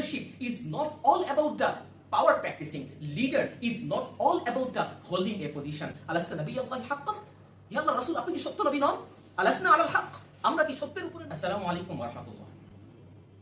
Leadership is not all about the power practicing. Leader is not all about the holding a position. আলাস্তা নবী আল্লাহ হাক্কান ইয়া আল্লাহ রাসূল আপনি কি সত্য নবী আলাসনা আলাল হক আমরা কি সত্যের উপরে আসসালামু আলাইকুম ওয়া রাহমাতুল্লাহ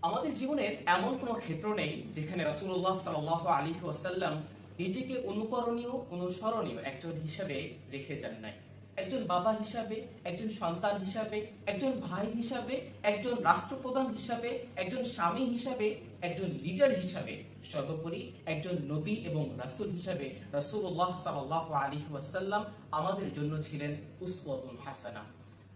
আমাদের জীবনের এমন কোনো ক্ষেত্র নেই যেখানে রাসূলুল্লাহ সাল্লাল্লাহু আলাইহি ওয়াসাল্লাম নিজেকে অনুকরণীয়, অনুসরণীয় একজন হিসাবে রেখে যান নাই। একজন বাবা হিসাবে, একজন সন্তান হিসাবে, একজন ভাই হিসাবে, একজন রাষ্ট্রপ্রধান হিসাবে, একজন স্বামী হিসাবে, একজন লিডার হিসাবে, সর্বোপরি একজন নবী এবং রাসূল হিসাবে রাসূলুল্লাহ সাল্লাল্লাহু আলাইহি ওয়াসাল্লাম আমাদের জন্য ছিলেন উসওয়াতুন হাসানা।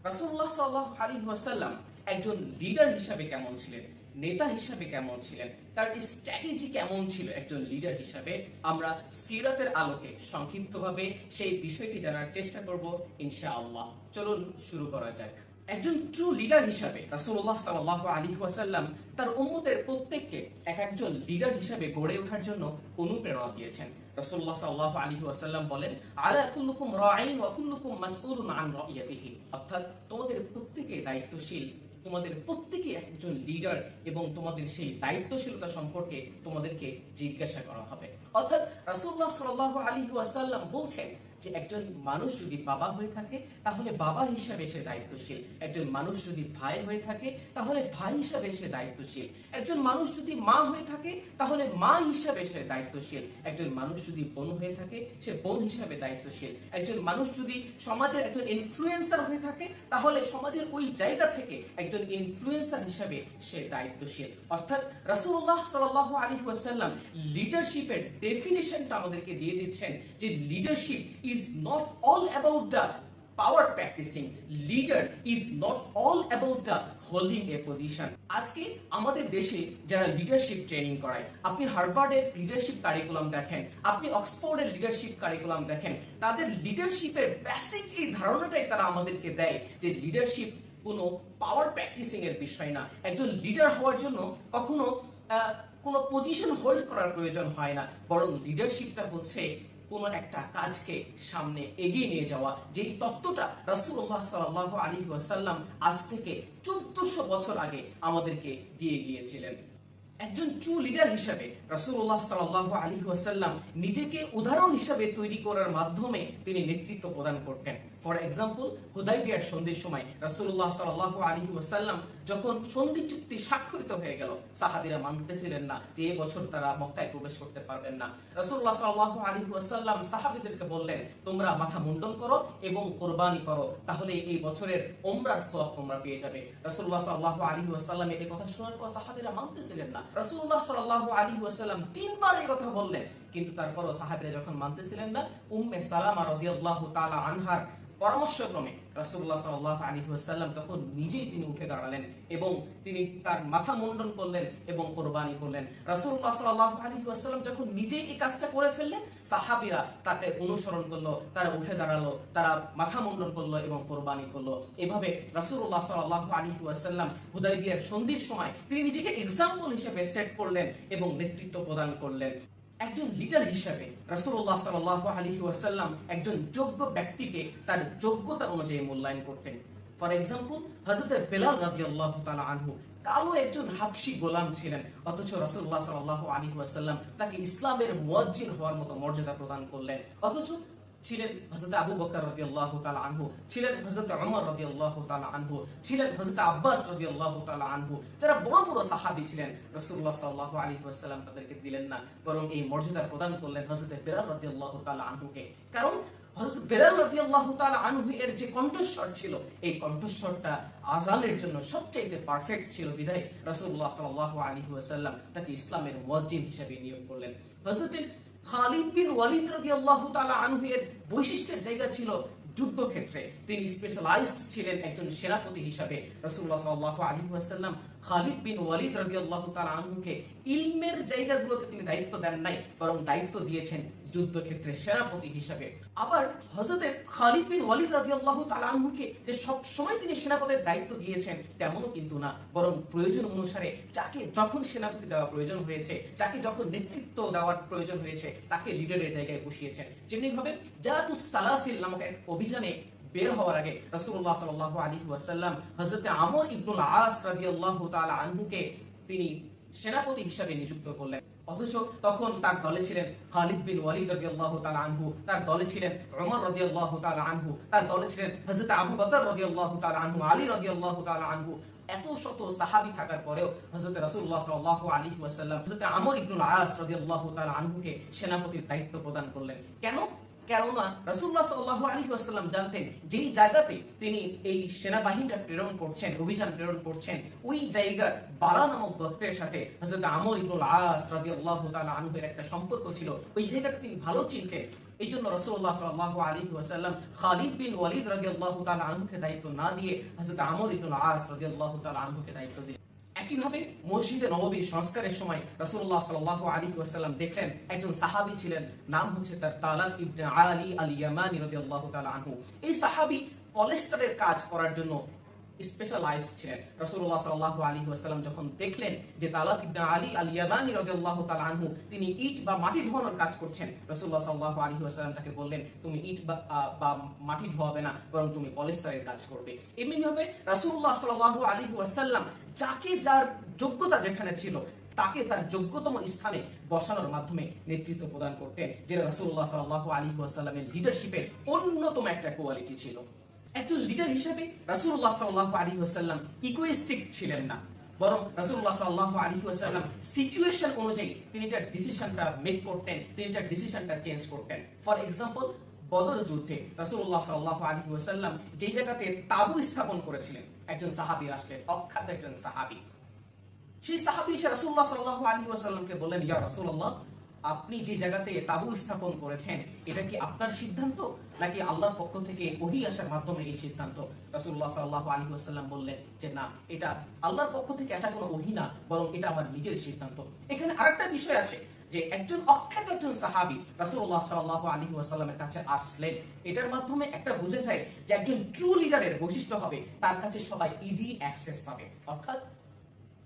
রাসূলুল্লাহ সাল্লাল্লাহু আলাইহি ওয়াসাল্লাম একজন লিডার হিসাবে কেমন ছিলেন? নেতা হিসাবে কেমন ছিলেন? তার স্ট্র্যাটেজি কেমন ছিল? একজন লিডার হিসাবে আমরা সিরাতের আলোকে সংক্ষিপ্তভাবে সেই বিষয়টি জানার চেষ্টা করব, ইনশাআল্লাহ। চলুন শুরু করা যাক। একজন ট্রু লিডার হিসাবে রাসূলুল্লাহ সাল্লাল্লাহু আলাইহি ওয়াসাল্লাম তার উম্মতের প্রত্যেককে এক একজন লিডার হিসাবে গড়ে ওঠার জন্য অনুপ্রেরণা দিয়েছেন। রাসূলুল্লাহ সাল্লাল্লাহু আলাইহি ওয়াসাল্লাম বলেন, আলা কুল্লুকুম রাঈন ওয়া কুল্লুকুম মাসউলুন আন রাইয়াতিহি। অর্থাৎ তোমাদের প্রত্যেকে দায়িত্বশীল তোমাদের প্রত্যেকে একজন লিডার এবং তোমাদের সেই দায়িত্বশীলতা সম্পর্কে তোমাদেরকে জিজ্ঞাসা করা হবে। অর্থাৎ রাসুল্লাহ সাল আলী ওয়াসাল্লাম বলছেন যে একজন মানুষ যদি বাবা হয়ে থাকে, তাহলে বাবা হিসাবে সে দায়িত্বশীল। একজন মানুষ যদি ভাই হয়ে থাকে, তাহলে ভাই হিসাবে সে দায়িত্বশীল। একজন মানুষ যদি মা হয়ে থাকে, তাহলে মা হিসাবে সে দায়িত্বশীল। একজন মানুষ যদি বোন হয়ে থাকে, সে বোন হিসাবে দায়িত্বশীল। একজন মানুষ যদি সমাজের একজন ইনফ্লুয়েন্সার হয়ে থাকে, তাহলে সমাজের ওই জায়গা থেকে একজন ইনফ্লুয়েন্সার হিসাবে সে দায়িত্বশীল। অর্থাৎ রাসূলুল্লাহ সাল্লাল্লাহু আলাইহি ওয়াসাল্লাম লিডারশিপের ডেফিনিশনটা আমাদেরকে দিয়ে দিচ্ছেন যে leadership is not all about the power practising leader is not all about the holding a position আজকে আমাদের দেশে যারা লিডারশিপ ট্রেনিং করায়, আপনি হার্ভার্ডের লিডারশিপ কারিকুলাম দেখেন, আপনি অক্সফোর্ডের লিডারশিপ কারিকুলাম দেখেন, তাদের লিডারশিপের বেসিক এই ধারণাটাই তারা আমাদেরকে দেয় যে লিডারশিপ কোনো পাওয়ার প্র্যাকটিসিং এর বিষয় না। একজন লিডার হওয়ার জন্য কখনো কোনো পজিশন হোল্ড করার প্রয়োজন হয় না, বরং লিডারশিপটা হচ্ছে কোন একটা কাজকে সামনে এগিয়ে নিয়ে যাওয়া, যেই তত্ত্বটা রাসূলুল্লাহ সাল্লাল্লাহু আলাইহি ওয়াসাল্লাম আজ থেকে 1400 বছর আগে আমাদেরকে দিয়ে গিয়েছিলেন। একজন ট্রু লিডার হিসাবে রাসূলুল্লাহ সাল্লাল্লাহু আলাইহি ওয়াসাল্লাম নিজেকে উদাহরণ হিসাবে তৈরি করার মাধ্যমে তিনি নেতৃত্ব প্রদান করতেন। ফর এক্সাম্পল হুদাইবিয়ার সন্ধির সময় রাসূলুল্লাহ সাল্লাল্লাহু আলাইহি ওয়াসাল্লাম যখন সন্ধি চুক্তি স্বাক্ষরিত হয়ে গেল, সাহাবীরা মানতেছিলেন না যে বছর তারা মক্কায় প্রবেশ করতে পারবেন না। রাসূলুল্লাহ সাল্লাল্লাহু আলাইহি ওয়াসাল্লাম সাহাবীদেরকে বললেন, তোমরা মাথা মুন্ডন করো এবং কোরবানি করো, তাহলে এই বছরের ওমরার সওয়াব তোমরা পেয়ে যাবে। রাসূলুল্লাহ সাল্লাল্লাহু আলাইহি ওয়াসাল্লাম এই কথা শোনার পর সাহাবীরা মানতেছিলেন না। রাসূলুল্লাহ সাল্লাল্লাহু আলাইহি ওয়াসাল্লাম তিনবার এই কথা বললেন, কিন্তু তারপরও সাহাবীরা যখন মানতেছিলেন না, উম্মে সালামা রাদিয়াল্লাহু তাআলা আনহার পরামর্শক্রমে রাসূলুল্লাহ সাল্লাল্লাহু আলাইহি ওয়াসাল্লাম তখন নিজেই তিনি উঠে দাঁড়ালেন এবং তিনি তার মাথা মুন্ডন করলেন এবং কোরবানি করলেন। রাসূলুল্লাহ সাল্লাল্লাহু আলাইহি ওয়াসাল্লাম যখন নিজেই এই কাজটা করে ফেললেন, সাহাবিরা তাকে অনুসরণ করল, তারা উঠে দাঁড়াল, তারা মাথা মুন্ডন করল এবং কোরবানি করল। এভাবে রাসূলুল্লাহ সাল্লাল্লাহু আলাইহি ওয়াসাল্লাম হুদাইবিয়ার সন্ধির সময় তিনি নিজেকে এক্সাম্পল হিসেবে সেট করলেন এবং নেতৃত্ব প্রদান করলেন। একজন লিডার হিসাবে রসুল্লাহ সাল আলী ওয়াসাল্লাম একজন যোগ্য ব্যক্তিকে তার যোগ্যতা অনুযায়ী মূল্যায়ন করতেন। ফর এক্সাম্পল হজরত বেলাল রাজি আল্লাহ আনহু কালো একজন হাফসি গোলাম ছিলেন, অথচ রসুল্লাহ সাল আলী ওয়াসাল্লাম তাকে ইসলামের মুয়াজ্জিন হওয়ার মতো মর্যাদা প্রদান করলেন, অথচ ছিলেন হযরত আবু বকর রাদিয়াল্লাহু তাআলা আনহু, ছিলেন হযরত ওমর রাদিয়াল্লাহু তাআলা আনহু, ছিলেন হযরত আব্বাস রাদিয়াল্লাহু তাআলা আনহু। যারা বড় বড় সাহাবী ছিলেন, রাসূলুল্লাহ সাল্লাল্লাহু আলাইহি ওয়াসাল্লাম তাদেরকে দিলেন না, বরং এই মর্যাদা প্রদান করলেন হযরত বেলাল রাদিয়াল্লাহু তাআলা আনহুকে। কারণ হযরত বেলাল আনহু এর যে কণ্ঠস্বর ছিল, এই কণ্ঠস্বরটা আজানের জন্য সবচেয়ে পারফেক্ট ছিল বিধায় রাসূলুল্লাহ সাল্লাল্লাহু আলাইহি তাকে ইসলামের মুয়াজ্জিন হিসেবে নিয়োগ করলেন। খালিদ বিন ওয়ালিদ রাদিয়াল্লাহু তাআলা আনহু এর বৈশিষ্ট্যের জায়গা ছিল যুদ্ধক্ষেত্রে। তিনি স্পেশালাইজড ছিলেন একজন সেনাপতি হিসাবে। রাসূলুল্লাহ সাল্লাল্লাহু আলাইহি ওয়াসাল্লাম খালিদ বিন ওয়ালিদ রাদিয়াল্লাহু তালা আনহুকে ইলমের জায়গাগুলোতে তিনি দায়িত্ব দেন নাই, বরং দায়িত্ব দিয়েছেন যুদ্ধক্ষেত্রে সেনাপতি হিসাবে। আবার হযরতে খালিদ বিন ওয়ালিদ রাদিয়াল্লাহু তাআলা আনহুকে যে সব সময় তিনি সেনাপতির দায়িত্ব দিয়েছেন, তেমনও কিন্তু না। বরং প্রয়োজন অনুসারে যাকে যখন সেনাপতি দেওয়া প্রয়োজন হয়েছে, যাকে যখন নেতৃত্ব দেওয়ার প্রয়োজন হয়েছে, তাকে লিডারের জায়গায় বসিয়েছেন। যেমনি ভাবে জাতুস সালাসিল নামক এক অভিযানে বের হওয়ার আগে রাসূলুল্লাহ সাল্লাল্লাহু আলাইহি ওয়াসাল্লাম হযরতে আমর ইবনুল আস রাদিয়াল্লাহু তাআলা আনহুকে তিনি সেনাপতি হিসাবে নিযুক্ত করলেন। অথচ তখন তার দলে ছিলেন খালিদ বিন ওয়ালিদ রদি আল্লাহ তাল আনহু, তার দলে ছিলেন রমর রদি আল্লাহ তাল আনহু, তার দলে ছিলেন হজরত আবু বকর রদি আল্লাহ তাল আনহু, আলী রদি আল্লাহ তাল আনহু, এত শত সাহাবি থাকার পরেও হজরত রসুল্লাহ সাল্লাহ আলী ওয়াসাল্লাম হজরত আমর ইবনুল আস আল্লাহ তাল আনহুকে সেনাপতির দায়িত্ব প্রদান করলেন। কেন? কেননা রাসূলুল্লাহ সাল্লাল্লাহু আলাইহি ওয়াসাল্লাম জানতেন যেই জায়গাতে তিনি এই সেনাবাহিনীটা প্রেরণ করছেন, অভিযান প্রেরণ করছেন, ওই জায়গার বারা নামক দত্তের সাথে হযরত আমর ইবনুল আস রাদিয়াল্লাহু তাআলা আনহুর একটা সম্পর্ক ছিল। ওই জায়গাটা তিনি ভালো চিনতেন। এই জন্য রসুল্লাহ সাল্লাল্লাহু আলাইহি ওয়াসাল্লাম খালিদ বিন ওয়ালিদ রাদিয়াল্লাহু তাআলা আনহুকে দায়িত্ব না দিয়ে হযরত আমর ইবনুল আস রাদিয়াল্লাহু তাআলা আনহুকে দায়িত্ব দিলেন। একইভাবে মসজিদে নববীর সংস্কারের সময় রাসূলুল্লাহ সাল্লাল্লাহু আলাইহি ওয়াসাল্লাম দেখলেন, একজন সাহাবী ছিলেন, নাম হচ্ছে তার তালাক ইবনে আলী আল ইয়ামানি রাদিয়াল্লাহু তাআলা আনহু। এই সাহাবী পলেস্টারের কাজ করার জন্য স্পেশালাইজড ছিলেন। আলাইহি ওয়াসাল্লাম যখন দেখলেন যে তালাক ইবনে আলী আল তিনি ইট বা মাটি ধোয়ানোর কাজ করছেন সাল্লাল্লাহু আলাইহি ওয়াসাল্লাম তাকে বললেন, তুমি ইট বা মাটি ধোয়াবে না, বরং তুমি পলেস্টারের কাজ করবে। এমনি সাল্লাল্লাহু আলাইহি ওয়াসাল্লাম যাকে যার যোগ্যতা যেখানে ছিল, তাকে তার যোগ্যতম স্থানে বসানোর মাধ্যমে নেতৃত্ব প্রদান করতেন, যেটা রাসূলুল্লাহ সাল্লাল্লাহু আলাইহি ওয়াসাল্লামের লিডারশিপের অন্যতম একটা কোয়ালিটি ছিল। একজন লিডার হিসেবে রাসূলুল্লাহ সাল্লাল্লাহু আলাইহি ওয়াসাল্লাম ইগোইস্টিক ছিলেন না। বরং রাসূলুল্লাহ সাল্লাল্লাহু আলাইহি ওয়াসাল্লাম সিচুয়েশন অনুযায়ী তিনি তার ডিসিশনটা মেক করতেন, তিনি তার ডিসিশনটা চেঞ্জ করতেন। ফর এক্সাম্পল বদর যুদ্ধে রাসূলুল্লাহ সাল্লাল্লাহু আলাইহি ওয়াসাল্লাম যে জায়গাতে তাবু স্থাপন করেছিলেন, একজন সাহাবী আসলেন, অখ্যাত একজন সাহাবী। সেই সাহাবী এসে রাসূলুল্লাহ সাল্লাল্লাহু আলাইহি ওয়াসাল্লামকে বললেন, ইয়া রাসূলুল্লাহ, আপনি যে জায়গাতে তাবু স্থাপন করেছেন, এটা কি আপনার সিদ্ধান্ত? নাকি আল্লাহর পক্ষ থেকে ওহী আসার মাধ্যমে এই সিদ্ধান্ত? রাসূলুল্লাহ সাল্লাল্লাহু আলাইহি ওয়াসাল্লাম বললেন যে, না, এটা আল্লাহর পক্ষ থেকে আসা কোনো ওহী না, বরং এটা আমার নিজের সিদ্ধান্ত। এখানে আরেকটা বিষয় আছে। যে একজন অখ্যাত একজন সাহাবী রাসূলুল্লাহ সাল্লাল্লাহু আলাইহি ওয়াসাল্লামের কাছে আসলেন। এটার মাধ্যমে একটা বোঝা যায় যে একজন ট্রু লিডারের বৈশিষ্ট্য হবে, তার কাছে সবাই ইজি অ্যাক্সেস পাবে। অর্থাৎ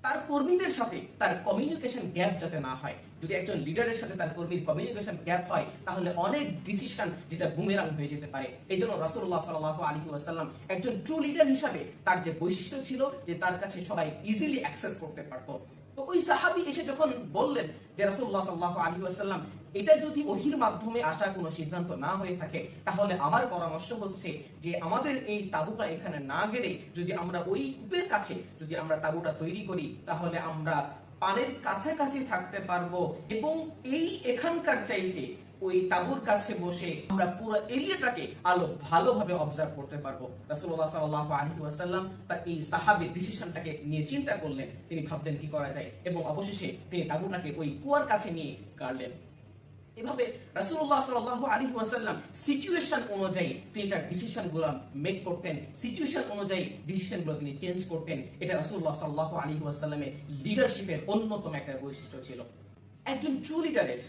তার কর্মীদের সাথে তার কমিউনিকেশন গ্যাপ যাতে না হয়। যদি একজন লিডারের সাথে তার কর্মীর কমিউনিকেশন গ্যাপ হয়, তাহলে অনেক ডিসিশন যেটা বুমেরাং হয়ে যেতে পারে। এই জন্য রাসুল্লাহ সাল্লাহ আলী ওয়াসাল্লাম একজন ট্রু লিডার হিসাবে তার যে বৈশিষ্ট্য ছিল যে তার কাছে সবাই ইজিলি অ্যাক্সেস করতে পারতো। তো ওই সাহাবি এসে যখন বললেন যে রাসুল্লাহ সাল্লাহ আলী আসাল্লাম এটা যদি ওহির মাধ্যমে আসা কোনো সিদ্ধান্ত না হয়ে থাকে, তাহলে আমার পরামর্শ হচ্ছে যে আমাদের এই তাবুটা এখানে না গেড়ে যদি আমরা ওই কূপের কাছে যদি আমরা তাবুটা তৈরি করি, তাহলে আমরা পানের কাছাকাছি থাকতে পারব এবং এই এখানকার চাইতে ওই তাবুর কাছে বসে আমরা পুরো এরিয়াটাকে আলো ভালোভাবে অবজার্ভ করতে পারব। রাসূলুল্লাহ সাল্লাল্লাহু আলাইহি ওয়াসাল্লাম তার এই ডিসিশনটাকে নিয়ে চিন্তা করলেন, তিনি ভাবলেন, কি করা যায়? এবং অবশেষে তিনি ওই কুয়ার কাছে নিয়ে এভাবে সাল্লাল্লাহু আলাইহি ওয়াসাল্লাম সিচুয়েশন অনুযায়ী তিনি তার মেক করতেন। সিচুয়েশন অনুযায়ী তিনি চেঞ্জ করতেন। এটা রাসূলুল্লাহ সাল্লাল্লাহু আলাইহি ওয়াসাল্লামের লিডারশিপের অন্যতম একটা বৈশিষ্ট্য ছিল। একজন ট্রু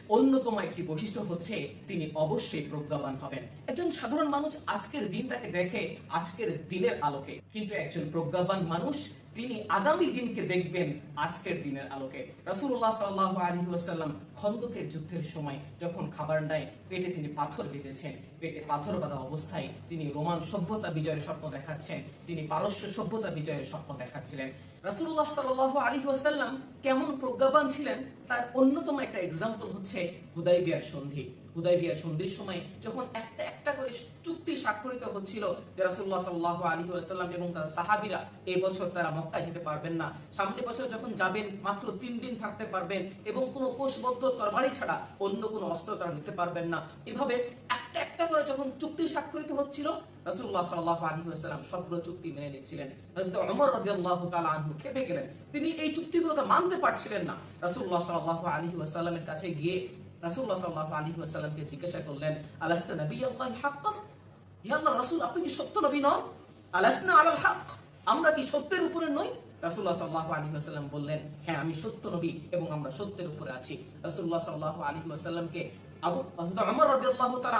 অন্যতম একটি বৈশিষ্ট্য হচ্ছে তিনি অবশ্যই প্রজ্ঞাবান হবেন। একজন সাধারণ মানুষ আজকের দিন তাকে দেখে, আজকের দিনের আলোকে। কিন্তু একজন প্রজ্ঞাবান মানুষ তিনি আগামী দিনকে দেখবেন আজকের দিনের আলোকে। রাসূলুল্লাহ সাল্লাল্লাহু আলাইহি ওয়াসাল্লাম খন্দকের যুদ্ধের সময় যখন খাবার নাই পেটে তিনি পাথর বেঁধেছেন। পেটে পাথর বাঁধা অবস্থায় তিনি রোমান সভ্যতা বিজয়ের স্বপ্ন দেখাচ্ছেন। তিনি পারস্য সভ্যতা বিজয়ের স্বপ্ন দেখাচ্ছিলেন। রাসূলুল্লাহ সাল্লাল্লাহু আলাইহি ওয়াসাল্লাম কেমন প্রজ্ঞাবান ছিলেন, তার অন্যতম একটা এক্সাম্পল হচ্ছে হুদাইবিয়ার সন্ধি। হুদাইবিয়ার সন্ধির সময় যখন একটা একটা করে চুক্তি স্বাক্ষরিত হচ্ছিল যে রাসূলুল্লাহ সাল্লাল্লাহু আলাইহি ওয়াসাল্লাম এবং তার সাহাবীরা, এই বছর তারা মক্কা যেতে পারবেন না। সামনের বছর যখন যাবেন, মাত্র তিন দিন থাকতে পারবেন এবং কোনো কোষবদ্ধ তরবারি ছাড়া অন্য কোনো অস্ত্র তারা নিতে পারবেন না। এভাবে একটা একটা করে যখন চুক্তি স্বাক্ষরিত হচ্ছিল, রাসূলুল্লাহ সাল্লাল্লাহু আলাইহি ওয়াসাল্লাম সবগুলো চুক্তি মেনে নিচ্ছিলেন। হযরত ওমর রাদিয়াল্লাহু তাআলা আনহু খেপে গেলেন। তিনি এই চুক্তিগুলোকে মানতে পারছিলেন না। রাসূলুল্লাহ সাল্লাল্লাহু আলাইহি ওয়াসাল্লামের কাছে গিয়ে ওয়াসাল্লামকে জিজ্ঞাসা করলেন, আলাস্তা ইয়া আল্লাহর রাসূল, আপনি সত্য নবী নন? আলাসনা আলাল আমরা কি সত্যের উপরে নই? রাসূলুল্লাহ সাল্লাল্লাহু আলাইহি ওয়াসাল্লাম বললেন হ্যাঁ আমি সত্য নবী এবং আমরা সত্যের উপরে আছি। রাসূলুল্লাহ সাল্লাল্লাহু আলাইহি ওয়াসাল্লামকে আবু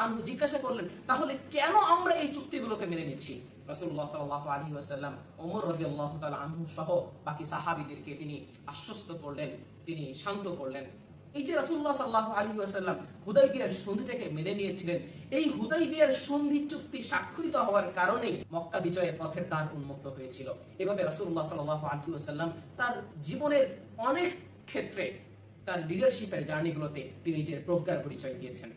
আনহু জিজ্ঞাসা করলেন, তাহলে কেন আমরা এই চুক্তিগুলোকে মেনে নিচ্ছি? রাসূলুল্লাহ সাল্লাল্লাহু আলাইহি ওয়াসাল্লাম ওমর রাদিয়াল্লাহু তাআলা সহ বাকি সাহাবীদেরকে তিনি আশ্বস্ত করলেন, তিনি শান্ত করলেন। এই যে রাসূলুল্লাহ সাল্লাল্লাহু আলাইহি ওয়াসাল্লাম হুদাইবিয়ার সন্ধিটাকে মেনে নিয়েছিলেন, এই হুদাইবিয়ার সন্ধি চুক্তি স্বাক্ষরিত হওয়ার কারণে মক্কা বিজয়ের পথের দ্বার উন্মুক্ত হয়েছিল। এভাবে রাসূলুল্লাহ সাল্লাল্লাহু আলাইহি ওয়াসাল্লাম তার জীবনের অনেক ক্ষেত্রে তার লিডারশিপের জার্নিগুলোতে তিনি নিজের প্রজ্ঞার পরিচয় দিয়েছেন।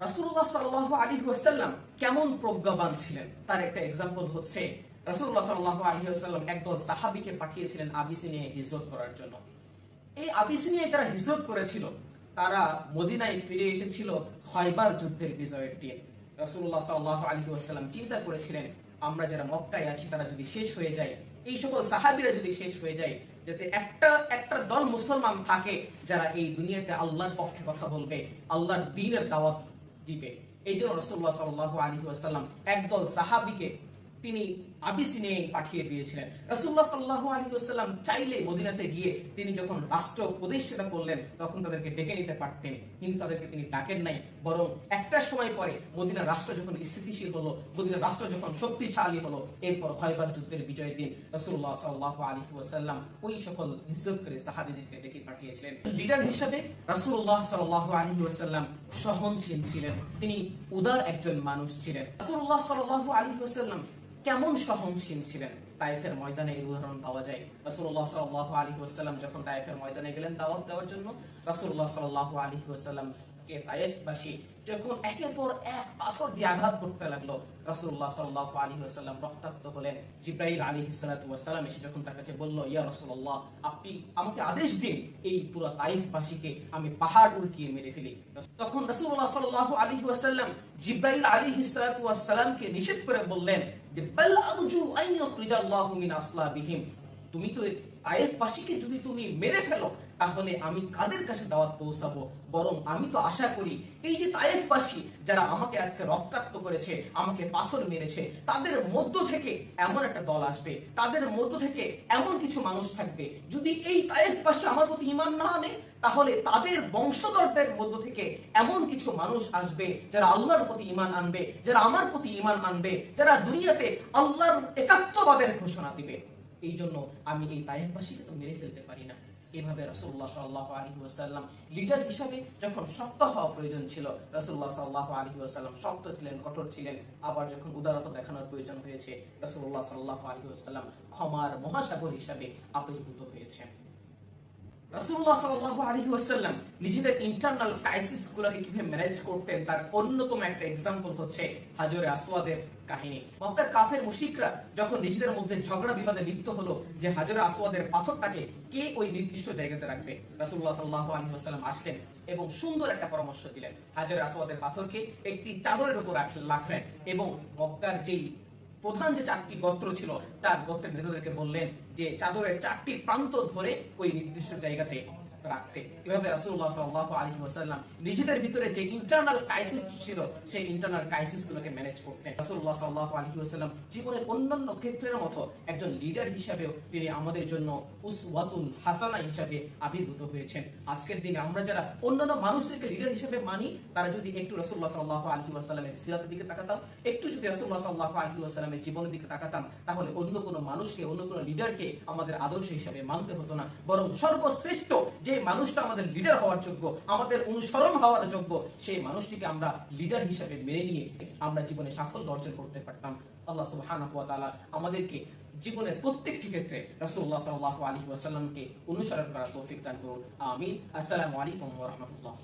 রাসূলুল্লাহ সাল্লাল্লাহু আলাইহি ওয়াসাল্লাম কেমন প্রজ্ঞাবান ছিলেন? তার একটা এক্সাম্পল হচ্ছে, রাসূলুল্লাহ সাল্লাল্লাহু আলাইহি ওয়াসাল্লাম একদল সাহাবীকে পাঠিয়েছিলেন আবিসিনিয়ায় হিজরত করার জন্য। এই আবিসিনিয়ায় যারা হিজরত করেছিল, তারা মদিনায় ফিরে এসেছিল খয়বার যুদ্ধের বিজয়ের দিন রাসূলুল্লাহ সাল্লাল্লাহু আলাইহি ওয়াসাল্লাম চিন্তা করেছিলেন, আমরা যারা মক্কায় আছি, তারা যদি শেষ হয়ে যায়, এই সকল সাহাবিরা যদি শেষ হয়ে যায়, যাতে একটা একটা দল মুসলমান থাকে, যারা এই দুনিয়াতে আল্লাহর পক্ষে কথা বলবে, আল্লাহর দিনের দাওয়াত দিবে। এই জন্য রসুল্লাহ সাল্লাহ আলী আসাল্লাম একদল সাহাবিকে তিনি আবিসিনে পাঠিয়ে দিয়েছিলেন। রসুল্লাহ সাল্লাহ আলী আসাল্লাম চাইলে মদিনাতে গিয়ে তিনি যখন রাষ্ট্র প্রতিষ্ঠাতা করলেন, তখন তাদেরকে ডেকে নিতে পারতেন। কিন্তু তাদেরকে তিনি ডাকেন নাই। বরং একটা সময় পরে মদিনার রাষ্ট্র যখন স্থিতিশীল হলো, মদিনার রাষ্ট্র যখন শক্তিশালী হলো, এরপর হয়বার যুদ্ধের বিজয়ের দিন রসুল্লাহ সাল্লাহ আলী ওয়াসাল্লাম ওই সকল হিজরতকারী সাহাবিদেরকে ডেকে পাঠিয়েছিলেন। লিডার হিসাবে রাসূলুল্লাহ সাল্লাল্লাহু আলাইহি ওয়াসাল্লাম সহনশীল ছিলেন। তিনি উদার একজন মানুষ ছিলেন। রাসূলুল্লাহ সাল্লাল্লাহু আলী ওয়াসাল্লাম কেমন সহনশীল ছিলেন? তাইফের ময়দানে এই উদাহরণ পাওয়া যায়। রাসূলুল্লাহ সাল্লাল্লাহু আলাইহি ওয়াসাল্লাম যখন তাইফের ময়দানে গেলেন দাওয়াত দেওয়ার জন্য, রাসূলুল্লাহ সাল্লাল্লাহু আলাইহি ওয়াসাল্লাম কে তাইফবাসী যখন একের পর এক পাথর দিয়ে আঘাত করতে লাগল আলাইহি ওয়াসাল্লাম রক্তাক্ত হলেন। জিব্রাইল আলাইহিস সালাতু ওয়াসালাম এসে যখন তার কাছে বলল, ইয়া রাসূলুল্লাহ, আপনি আমাকে আদেশ দিন এই পুরো তাইফবাসীকে আমি পাহাড় উল্টিয়ে মেরে ফেলি। তখন রাসূলুল্লাহ সাল্লাল্লাহু আলাইহি ওয়াসাল্লাম জিব্রাইল আলাইহিস সালাতু ওয়াসালামকে নিষেধ করে বললেন যে বাল আরজু আন ইখরিজাল্লাহু মিন আসলাবিহিম তুমি তো তায়েফবাসীকে যদি তুমি মেরে ফেলো, তাহলে আমি কাদের কাছে দাওয়াত পৌঁছাবো? বরং আমি তো আশা করি, এই যে তায়েফবাসী যারা আমাকে আজকে রক্তাক্ত করেছে, আমাকে পাথর মেরেছে, তাদের মধ্য থেকে এমন একটা দল আসবে, তাদের মধ্য থেকে এমন কিছু মানুষ থাকবে। যদি এই তায়েফবাসী আমার প্রতি ইমান না আনে, তাহলে তাদের বংশধরদের মধ্য থেকে এমন কিছু মানুষ আসবে, যারা আল্লাহর প্রতি ইমান আনবে, যারা আমার প্রতি ইমান আনবে যারা দুনিয়াতে আল্লাহর একাত্মবাদের ঘোষণা দিবে। এই জন্য আমি এই তাইফবাসীকে তো মেরে ফেলতে পারি না। এভাবে রসুল্লাহ সাল্লাহ আলী ওয়াসাল্লাম লিডার হিসাবে যখন শক্ত হওয়া প্রয়োজন ছিল রসুল্লাহ সাল্লাহ আলী ওয়াসাল্লাম শক্ত ছিলেন, কঠোর ছিলেন। আবার যখন উদারতা দেখানোর প্রয়োজন হয়েছে রসুল্লাহ সাল্লাহ আলী ওয়াসাল্লাম ক্ষমার মহাসাগর হিসাবে আবির্ভূত হয়েছেন। রাসূলুল্লাহ সাল্লাল্লাহু আলাইহি ওয়াসাল্লাম নিজেদের ইন্টারনাল ক্রাইসিস গুলোকে কীভাবে ম্যানেজ করতেন, তার অন্যতম একটা এক্সাম্পল হচ্ছে হাজরে আসওয়াদের কাহিনী। মক্কার কাফের মুশরিকরা যখন নিজেদের মধ্যে ঝগড়া বিবাদে লিপ্ত হলো, যে হাজরে আসওয়াদের পাথরটাকে কে ওই নির্দিষ্ট জায়গাতে রাখবে? রাসূলুল্লাহ সাল্লাল্লাহু আলাইহি ওয়াসাল্লাম আসলেন এবং সুন্দর একটা পরামর্শ দিলেন। হাজরে আসওয়াদের পাথরকে একটি চাদরের উপর রাখলেন এবং মক্কার যেই প্রধান যে চারটি গোত্র ছিল, তার গোত্রের নেতাদেরকে বললেন যে, চাদরের চারটি প্রান্ত ধরে ওই নির্দিষ্ট জায়গাতে রাখতে এভাবে রাসূলুল্লাহ সাল্লাল্লাহু আলাইহি ওয়াসাল্লাম নিজেদের ভিতরে যে ইন্টারনাল ক্রাইসিস ছিল, সেই ইন্টারনাল ক্রাইসিস গুলোকে ম্যানেজ করতেন। রাসূলুল্লাহ সাল্লাল্লাহু আলাইহি ওয়াসাল্লাম জীবনের অন্যান্য ক্ষেত্রের মতো একজন লিডার হিসেবেও তিনি আমাদের জন্য উসওয়াতুল হাসানা হিসেবে আবির্ভূত হয়েছেন। আজকের দিনে আমরা যারা অন্যান্য মানুষদেরকে লিডার হিসেবে মানি, তারা যদি একটু রাসূলুল্লাহ সাল্লাল্লাহু আলাইহি ওয়াসাল্লামের সিরাতের দিকে তাকাতাম, একটু যদি রাসূলুল্লাহ সাল্লাল্লাহু আলাইহি ওয়াসাল্লামের জীবনের দিকে তাকাতাম, তাহলে অন্য কোনো মানুষকে, অন্য কোনো লিডারকে আমাদের আদর্শ হিসাবে মানতে হতো না। বরং সর্বশ্রেষ্ঠ যে মানুষটা আমাদের লিডার হওয়ার যোগ্য, আমাদের অনুসরণ হওয়ার যোগ্য, সেই মানুষটিকে আমরা লিডার হিসেবে মেনে নিয়ে আমরা জীবনে সাফল্য অর্জন করতে পারতাম। আল্লাহ সুবহানাহু ওয়া আমাদেরকে জীবনের প্রত্যেকটি ক্ষেত্রে রাসূলুল্লাহ সাল্লাল্লাহু আলাইহি ওয়াসাল্লামকে অনুসরণ করার তৌফিক দান করুন। আমিন। আসসালামু আলাইকুম রাহমাতুল্লাহ।